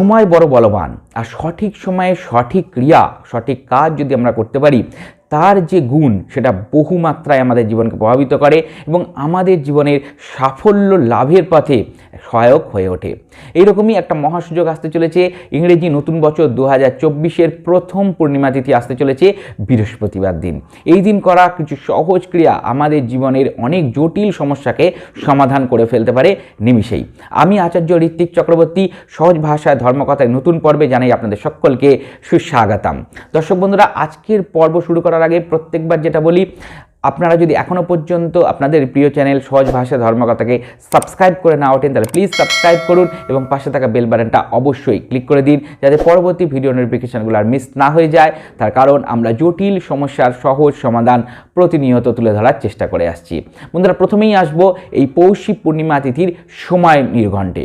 সময় বড় বলবান। আর সঠিক সময়ে সঠিক ক্রিয়া সঠিক কাজ যদি আমরা করতে পারি তার যে গুণ, সেটা বহু মাত্রায় আমাদের জীবনকে প্রভাবিত করে এবং আমাদের জীবনের সাফল্য লাভের পথে সহায়ক হয়ে ওঠে। এইরকমই একটা মহাসুযোগ আসতে চলেছে। ইংরেজি নতুন বছর দু হাজার চব্বিশের প্রথম পূর্ণিমা তিথি আসতে চলেছে বৃহস্পতিবার দিন। এই দিন করা কিছু সহজ ক্রিয়া আমাদের জীবনের অনেক জটিল সমস্যাকে সমাধান করে ফেলতে পারে নিমিষেই। আমি আচার্য ঋত্বিক চক্রবর্তী, সহজ ভাষায় ধর্মকথায় নতুন পর্বে জানাই আপনাদের সকলকে সুস্বাগতম। দর্শক বন্ধুরা, আজকের পর্ব শুরু করার আগে প্রত্যেকবার যেটা বলি, আপনারা যদি এখনও পর্যন্ত আপনাদের প্রিয় চ্যানেল সহজ ভাষা ধর্মকথাকে সাবস্ক্রাইব করে না ওঠেন, তাহলে প্লিজ সাবস্ক্রাইব করুন এবং পাশে থাকা বেল বাটনটা অবশ্যই ক্লিক করে দিন, যাতে পরবর্তী ভিডিও নোটিফিকেশানগুলো আর মিস না হয়ে যায়। তার কারণ আমরা জটিল সমস্যার সহজ সমাধান প্রতিনিয়ত তুলে ধরার চেষ্টা করে আসছি। বন্ধুরা, প্রথমেই আসব এই পৌষী পূর্ণিমা তিথির সময় নির্ঘণ্টে।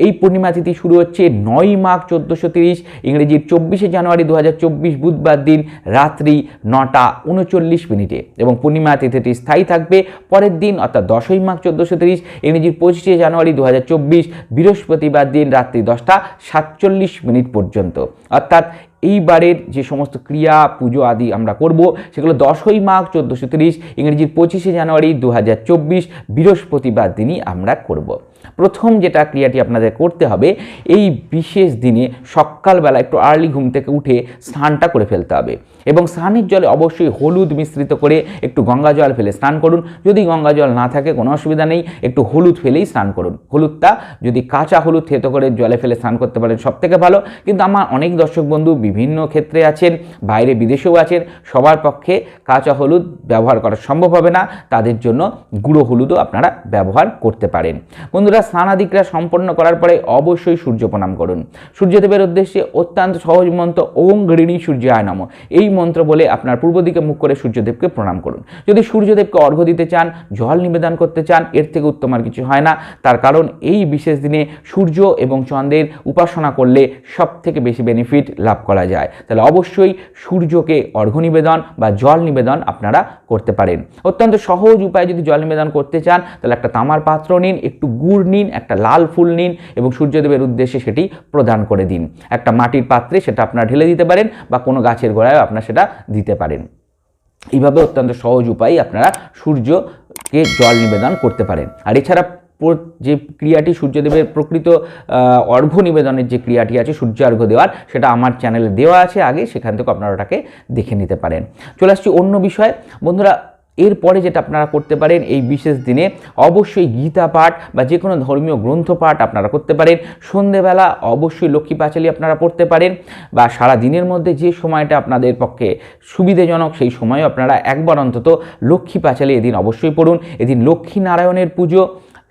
এই পূর্ণিমা তিথি শুরু হচ্ছে নয় মাঘ চোদ্দোশো তিরিশ, ইংরেজির চব্বিশে জানুয়ারি দু হাজার চব্বিশ বুধবার দিন রাত্রি নটা উনচল্লিশ মিনিটে। এবং পূর্ণিমা তিথিটি স্থায়ী থাকবে পরের দিন, অর্থাৎ দশই মাঘ চোদ্দোশো তিরিশ, ইংরেজির পঁচিশে জানুয়ারি দু হাজার চব্বিশ, বৃহস্পতিবার দিন রাত্রি দশটা সাতচল্লিশ মিনিট পর্যন্ত। অর্থাৎ এইবারের যে সমস্ত ক্রিয়া, পুজো আদি আমরা করব, সেগুলো দশই মাঘ চোদ্দোশো তিরিশ, ইংরেজির পঁচিশে জানুয়ারি দু হাজার চব্বিশ, বৃহস্পতিবার দিনই আমরা করব। প্রথম যেটা ক্রিয়াটি আপনাদের করতে হবে, এই বিশেষ দিনে সকালবেলা একটু আর্লি ঘুম থেকে উঠে স্নানটা করে ফেলতে হবে। এবং স্নানের জলে অবশ্যই হলুদ মিশ্রিত করে একটু গঙ্গা জল ফেলে স্নান করুন। যদি গঙ্গা জল না থাকে, কোনো অসুবিধা নেই। একটু হলুদ ফেলেই স্নান করুন। হলুদটা যদি কাঁচা হলুদ থেতো করে জলে ফেলে স্নান করতে পারেন সব থেকে ভালো। কিন্তু আমার অনেক দর্শক বন্ধু বিভিন্ন ক্ষেত্রে আছেন, বাইরে বিদেশেও আছেন, সবার পক্ষে কাঁচা হলুদ ব্যবহার করা সম্ভব হবে না। তাদের জন্য গুঁড়ো হলুদও আপনারা ব্যবহার করতে পারেন। বন্ধুরা, স্নানাদিকরা সম্পন্ন করার পরে অবশ্যই সূর্য প্রণাম করুন। সূর্যদেবের উদ্দেশ্যে অত্যন্ত সহজ মন্ত্র ওং গৃণী সূর্যায় নম। এই মন্ত্র বলে আপনার পূর্ব দিকে মুখ করে সূর্যদেবকে প্রণাম করুন। যদি সূর্যদেবকে অর্ঘ্য দিতে চান, জল নিবেদন করতে চান, এর থেকে উত্তম আর কিছু হয় না। তার কারণ এই বিশেষ দিনে সূর্য এবং চন্দ্রের উপাসনা করলে সব থেকে বেশি বেনিফিট লাভ করা যায়। তাহলে অবশ্যই সূর্যকে অর্ঘ্য নিবেদন বা জল নিবেদন আপনারা করতে পারেন। অত্যন্ত সহজ উপায়ে যদি জল নিবেদন করতে চান, তাহলে একটা তামার পাত্র নিন, একটু গুড় নিন, একটা লাল ফুল নিন এবং সূর্যদেবের উদ্দেশ্যে সেটি প্রদান করে দিন। একটা মাটির পাত্রে সেটা আপনারা ঢেলে দিতে পারেন বা কোনো গাছের গোড়ায় আপনারা সেটা দিতে পারেন। এইভাবে অত্যন্ত সহজ উপায়ে আপনারা সূর্যকে জল নিবেদন করতে পারেন। আর এছাড়া যে ক্রিয়াটি সূর্যদেবের প্রকৃত অর্ঘ্য নিবেদনের যে ক্রিয়াটি আছে, সূর্য অর্ঘ্য দেওয়ার, সেটা আমার চ্যানেলে দেওয়া আছে আগে, সেখান থেকে আপনারা ওটাকে দেখে নিতে পারেন। চলে আসছি অন্য বিষয়। বন্ধুরা এরপরে যেটা আপনারা করতে পারেন, এই বিশেষ দিনে অবশ্যই গীতা পাঠ বা যে কোনো ধর্মীয় গ্রন্থ পাঠ আপনারা করতে পারেন। সন্ধেবেলা অবশ্যই লক্ষ্মী পাঁচালি আপনারা পড়তে পারেন বা সারা দিনের মধ্যে যে সময়টা আপনাদের পক্ষে সুবিধাজনক সেই সময়ও আপনারা একবার অন্তত লক্ষ্মী পাঁচালি এদিন অবশ্যই পড়ুন। এদিন লক্ষ্মী নারায়ণের পুজো,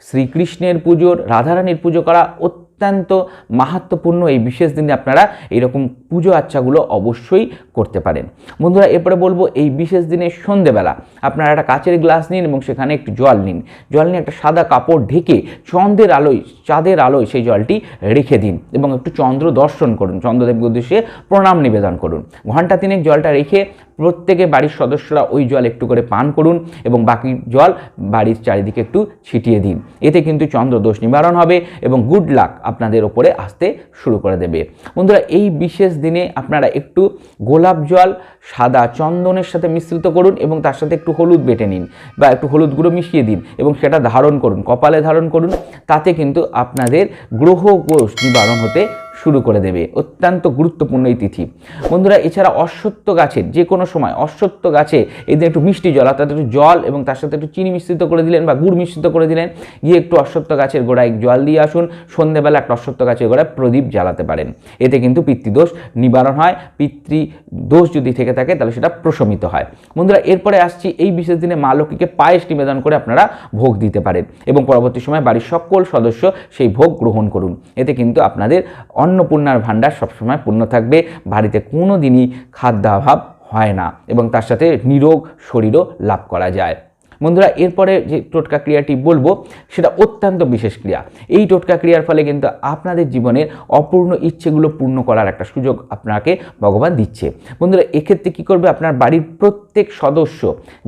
শ্রীকৃষ্ণের পুজোর রাধারানীর পুজো করা অত্যন্ত মাহাত্মপূর্ণ এই বিশেষ দিনে আপনারা এইরকম পুজো আচ্ছাগুলো অবশ্যই করতে পারেন। বন্ধুরা, এরপরে বলব এই বিশেষ দিনে সন্ধেবেলা আপনারা একটা কাচের গ্লাস নিন এবং সেখানে একটু জল নিন। জল নিয়ে একটা সাদা কাপড় ঢেকে চন্দ্রের আলোয়, চাঁদের আলোয় সেই জলটি রেখে দিন এবং একটু চন্দ্র দর্শন করুন। চন্দ্রদেবকে উদ্দেশ্যে প্রণাম নিবেদন করুন। ঘণ্টা তিনেক জলটা রেখে প্রত্যেকে বাড়ির সদস্যরা ওই জল একটু করে পান করুন এবং বাকি জল বাড়ির চারিদিকে একটু ছিটিয়ে দিন। এতে কিন্তু চন্দ্রদোষ নিবারণ হবে এবং গুড লাক আপনাদের ওপরে আসতে শুরু করে দেবে। বন্ধুরা, এই বিশেষ দিনে আপনারা একটু গোলাপ জল, সাদা চন্দনের সাথে মিশ্রিত করুন এবং তার সাথে একটু হলুদ বেটে নিন বা একটু হলুদ গুঁড়ো মিশিয়ে দিন এবং সেটা ধারণ করুন, কপালে ধারণ করুন। তাতে কিন্তু আপনাদের গ্রহ কোষ নিবারণ হতে শুরু করে দেবে। অত্যন্ত গুরুত্বপূর্ণ এই তিথি। বন্ধুরা, এছাড়া অশ্বত্থ গাছের যে কোনো সময় অশ্বত্থ গাছে এই দিন একটু মিষ্টি জল, অর্থাৎ একটু জল এবং তার সাথে একটু চিনি মিশ্রিত করে দিলেন বা গুড় মিশ্রিত করে দিলেন, গিয়ে একটু অশ্বত্থ গাছের গোড়ায় জল দিয়ে আসুন। সন্ধ্যেবেলা একটা অশ্বত্থ গাছের গোড়ায় প্রদীপ জ্বালাতে পারেন। এতে কিন্তু পিতৃদোষ নিবারণ হয় পিতৃ দোষ যদি থেকে থাকে তাহলে সেটা প্রশমিত হয়। বন্ধুরা, এরপরে আসছি এই বিশেষ দিনে মা লক্ষ্মীকে পায়েস নিবেদন করে আপনারা ভোগ দিতে পারেন এবং পরবর্তী সময় বাড়ির সকল সদস্য সেই ভোগ গ্রহণ করুন। এতে কিন্তু আপনাদের অন্নপূর্ণার ভাণ্ডার সবসময় পূর্ণ থাকবে। বাড়িতে কোনো দিনই খাদ্যাভাব হয় না এবং তার সাথে নিরোগ শরীরও লাভ করা যায়। বন্ধুরা, এরপরে যে টোটকা ক্রিয়াটি বলব, সেটা অত্যন্ত বিশেষ ক্রিয়া। এই টোটকা ক্রিয়ার ফলে কিন্তু আপনাদের জীবনের অপূর্ণ ইচ্ছেগুলো পূর্ণ করার একটা সুযোগ আপনাকে ভগবান দিচ্ছে। বন্ধুরা, এক্ষেত্রে কী করবে? আপনার বাড়ির প্রত্যেক প্রত্যেক সদস্য,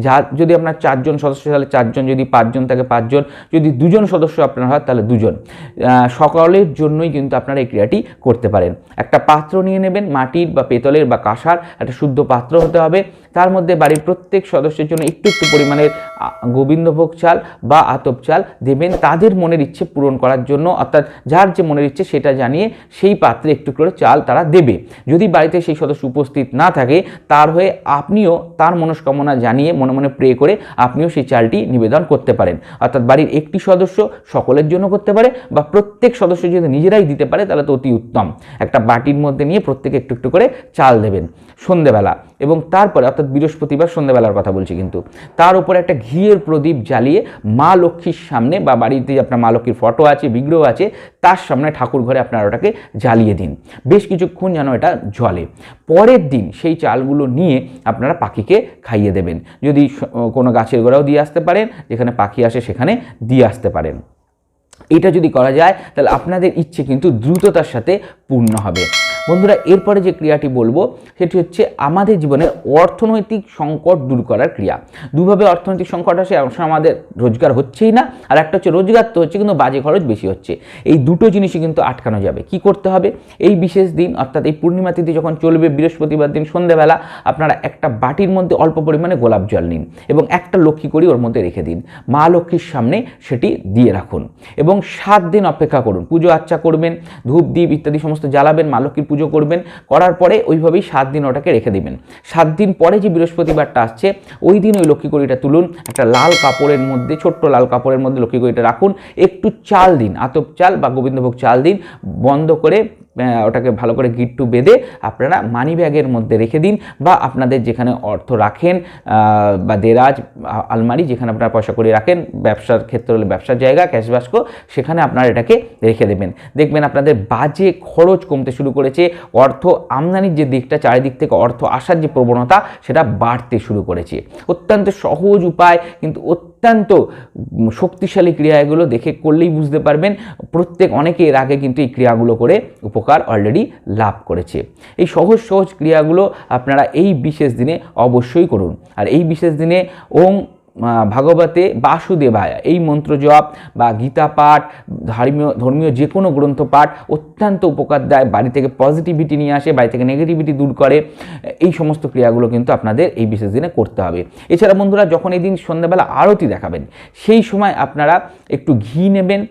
যা যদি আপনার চারজন সদস্য, তাহলে চারজন, যদি পাঁচজন থাকে পাঁচজন, যদি দুজন সদস্য আপনার হয়, তাহলে দুজন। সকলের জন্যই কিন্তু আপনারা এই ক্রিয়াটি করতে পারেন। একটা পাত্র নিয়ে নেবেন, মাটির বা পেতলের বা কাঁসার, একটা শুদ্ধ পাত্র হতে হবে। তার মধ্যে বাড়ির প্রত্যেক সদস্যের জন্য একটু একটু পরিমাণের গোবিন্দভোগ চাল বা আতপ চাল দেবেন। তাদের মনের ইচ্ছে পূরণ করার জন্য, অর্থাৎ যার যে মনের ইচ্ছে সেটা জানিয়ে সেই পাত্রে একটু করে চাল তারা দেবে। যদি বাড়িতে সেই সদস্য উপস্থিত না থাকে, তার হয়ে আপনিও তার মনস্কামনা জানিয়ে মনে মনে প্রে করে আপনিও সেই চালটি নিবেদন করতে পারেন। অর্থাৎ বাড়ির একটি সদস্য সকলের জন্য করতে পারে বা প্রত্যেক সদস্য যদি নিজেরাই দিতে পারে তাহলে তো অতি উত্তম। একটা বাটির মধ্যে নিয়ে প্রত্যেকে একটু একটু করে চাল দেবেন সন্ধেবেলা এবং তারপরে অর্থাৎ বৃহস্পতিবার সন্ধ্যেবেলার কথা বলছি কিন্তু, তার উপরে একটা ঘিয়ের প্রদীপ জ্বালিয়ে মা লক্ষ্মীর সামনে বা বাড়িতে আপনার মা লক্ষ্মীর ফটো আছে, বিগ্রহ আছে, তার সামনে ঠাকুর ঘরে আপনারা ওটাকে জ্বালিয়ে দিন। বেশ কিছুক্ষণ যেন এটা জলে পরের দিন সেই চালগুলো নিয়ে আপনারা পাখিকে খাইয়ে দেবেন। যদি কোনো গাছের গোড়াও দিয়ে আসতে পারেন, যেখানে পাখি আসে সেখানে দিয়ে আসতে পারেন। এটা যদি করা যায়, তাহলে আপনাদের ইচ্ছে কিন্তু দ্রুততার সাথে পূর্ণ হবে। বন্ধুরা, এরপরে যে ক্রিয়াটি বলব, সেটি হচ্ছে আমাদের জীবনের অর্থনৈতিক সংকট দূর করার ক্রিয়া। দুভাবে অর্থনৈতিক সংকট আসে সময় আমাদের রোজগার হচ্ছেই না, আর একটা হচ্ছে রোজগার তো হচ্ছে, কিন্তু বাজে খরচ বেশি হচ্ছে। এই দুটো জিনিসই কিন্তু আটকানো যাবে। কি করতে হবে? এই বিশেষ দিন, অর্থাৎ এই পূর্ণিমা তিথি যখন চলবে, বৃহস্পতিবার দিন সন্ধ্যেবেলা আপনারা একটা বাটির মধ্যে অল্প পরিমাণে গোলাপ জল নিন এবং একটা লক্ষ্মী করি ওর মধ্যে রেখে দিন। মা লক্ষ্মীর সামনে সেটি দিয়ে রাখুন এবং সাত দিন অপেক্ষা করুন। পুজো আচ্চা করবেন, ধূপ দ্বীপ ইত্যাদি সমস্ত জ্বালাবেন, মা লক্ষ্মীর পুজো করবেন, করার পরে ওইভাবেই সাত দিন ওটাকে রেখে দিবেন। সাত দিন পরে যে বৃহস্পতিবারটা আসছে, ওই দিন ওই লক্ষ্মী কড়িটা তুলুন, একটা লাল কাপড়ের মধ্যে, ছোট্ট লাল কাপড়ের মধ্যে লক্ষ্মী কড়িটা রাখুন, একটু চাল দিন, আতপ চাল বা গোবিন্দভোগ চাল দিন, বন্ধ করে ওটাকে ভালো করে গিট্টু বেঁধে আপনারা মানি ব্যাগের মধ্যে রেখে দিন বা আপনাদের যেখানে অর্থ রাখেন বা দেরাজ আলমারি যেখানে আপনারা পয়সা করে রাখেন, ব্যবসার ক্ষেত্রে হলে ব্যবসার জায়গা ক্যাশ বাস্ক সেখানে আপনারা এটাকে রেখে দেবেন। দেখবেন আপনাদের বাজে খরচ কমতে শুরু করেছে, অর্থ আমদানির যে দিকটা, চারিদিক থেকে অর্থ আসার যে প্রবণতা, সেটা বাড়তে শুরু করেছে। অত্যন্ত সহজ উপায়, কিন্তু অত্যন্ত শক্তিশালী ক্রিয়া এগুলো দেখে করলেই বুঝতে পারবেন। প্রত্যেক অনেকে এর আগে কিন্তু এই ক্রিয়াগুলো করে উপকার অলরেডি লাভ করেছে। এই সহজ সহজ ক্রিয়াগুলো আপনারা এই বিশেষ দিনে অবশ্যই করুন। আর এই বিশেষ দিনে আহ, ভাগবতে বাসুদেবায়া এই মন্ত্র জপ বা গীতা পাঠ, ধর্মীয় ধর্মীয় যে কোনো গ্রন্থ পাঠ অত্যন্ত উপকার দেয়, বাড়ি থেকে পজিটিভিটি নিয়ে আসে, বাড়ি থেকে নেগেটিভিটি দূর করে, এই সমস্ত ক্রিয়াগুলো কিন্তু আপনাদের এই বিশেষ দিনে করতে হবে। এছাড়া বন্ধুরা, যখন এই দিন সন্ধ্যাবেলা আরতি দেখাবেন, সেই সময় আপনারা একটু ঘি নেবেন,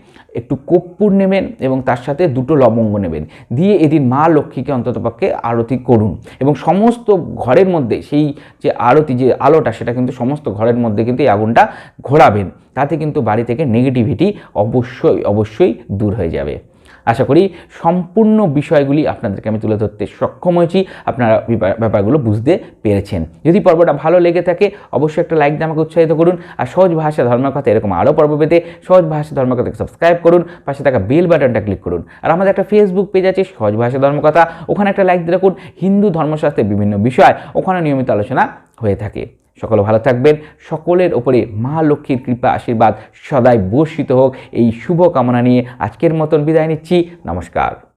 একটু কর্পূর নেবেন এবং তার সাথে দুটো লবঙ্গ নেবেন। দিয়ে এদিন মা লক্ষ্মীকে অন্ততপক্ষে আরতি করুন। এবং সমস্ত ঘরের মধ্যে সেই যে আরতি যে আলোটা, সেটা কিন্তু সমস্ত ঘরের মধ্যে কিন্তু এই আগুনটা ঘোরাবেন। তাতে কিন্তু বাড়ি থেকে নেগেটিভিটি অবশ্যই অবশ্যই দূর হয়ে যাবে। আশা করি সম্পূর্ণ বিষয়গুলি আপনাদেরকে আমি তুলে ধরতে সক্ষম হয়েছি। আপনারা ব্যাপারগুলো বুঝতে পেরেছেন। যদি পর্বটা ভালো লেগে থাকে, অবশ্যই একটা লাইক দিয়ে আমাকে উৎসাহিত করুন। আর সহজ ভাষা ধর্মের কথা এরকম আরও পর্ব পেতে সহজ ভাষা ধর্মকথাকে সাবস্ক্রাইব করুন। পাশে থাকা বেল বাটনটা ক্লিক করুন। আর আমাদের একটা ফেসবুক পেজ আছে, সহজ ভাষা ধর্মকথা। ওখানে একটা লাইক দিয়ে রাখুন। হিন্দু ধর্মশাস্ত্রের বিভিন্ন বিষয় ওখানে নিয়মিত আলোচনা হয়ে থাকে। সকলে ভালো থাকবেন। সকলের ওপরে মা লক্ষ্মীর কৃপা, আশীর্বাদ সদাই বর্ষিত হোক। এই শুভ কামনা নিয়ে আজকের মতন বিদায় নিচ্ছি। নমস্কার।